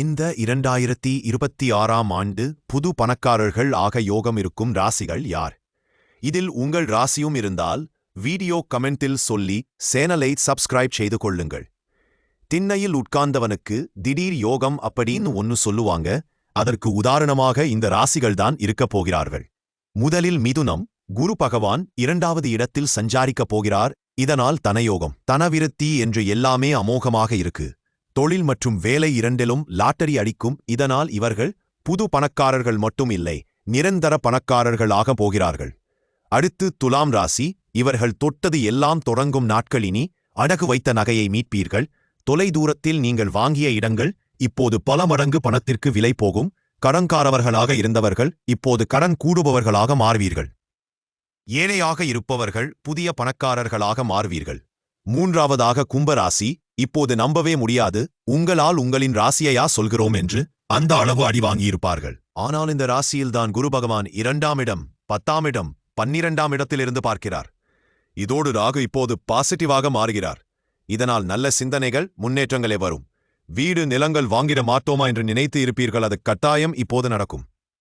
இந்த இரண்டாயிரத்தி இருபத்தி ஆறாம் ஆண்டு புது பணக்காரர்கள் ஆக யோகம் இருக்கும் ராசிகள் யார்? இதில் உங்கள் ராசியும் இருந்தால் வீடியோ கமெண்டில் சொல்லி சேனலை சப்ஸ்கிரைப் செய்து கொள்ளுங்கள். திண்ணையில் உட்கார்ந்தவனுக்கு திடீர் யோகம் அப்படின்னு ஒன்னு சொல்லுவாங்க. அதற்கு உதாரணமாக இந்த ராசிகள்தான் இருக்கப் போகிறார்கள். முதலில் மிதுனம் குரு பகவான் இரண்டாவது இடத்தில் சஞ்சாரிக்கப் போகிறார். இதனால் தனயோகம் தனவிருத்தி என்று எல்லாமே அமோகமாக இருக்கு. தொழில் மற்றும் வேலை இரண்டிலும் லாட்டரி அடிக்கும். இதனால் இவர்கள் புது பணக்காரர்கள் மட்டும் இல்லை நிரந்தர பணக்காரர்கள் ஆகப் போகிறார்கள். அடுத்து துலாம் ராசி இவர்கள் தொட்டது எல்லாம் தொடங்கும் நாட்களினி அடகு வைத்த நகையை மீட்பீர்கள். தொலைதூரத்தில் நீங்கள் வாங்கிய இடங்கள் இப்போது பல மடங்கு பணத்திற்கு விலை போகும். கடன்காரவர்களாக இருந்தவர்கள் இப்போது கடன் கூடுபவர்களாக மாறுவீர்கள். ஏழையாக இருப்பவர்கள் புதிய பணக்காரர்களாக மாறுவீர்கள். மூன்றாவதாக கும்பராசி இப்போது நம்பவே முடியாது உங்களால் உங்களின் ராசியையா சொல்கிறோம் என்று அந்த அளவு அடி வாங்கியிருப்பார்கள். ஆனால் இந்த ராசியில்தான் குரு பகவான் இரண்டாம் இடம் பத்தாம் இடம் பன்னிரண்டாம் இடத்திலிருந்து பார்க்கிறார். இதோடு ராகு இப்போது பாசிட்டிவாக மாறுகிறார். இதனால் நல்ல சிந்தனைகள் முன்னேற்றங்களே வரும். வீடு நிலங்கள் வாங்கிட மாட்டோமா என்று நினைத்து இருப்பீர்கள் அது கட்டாயம் இப்போது நடக்கும்.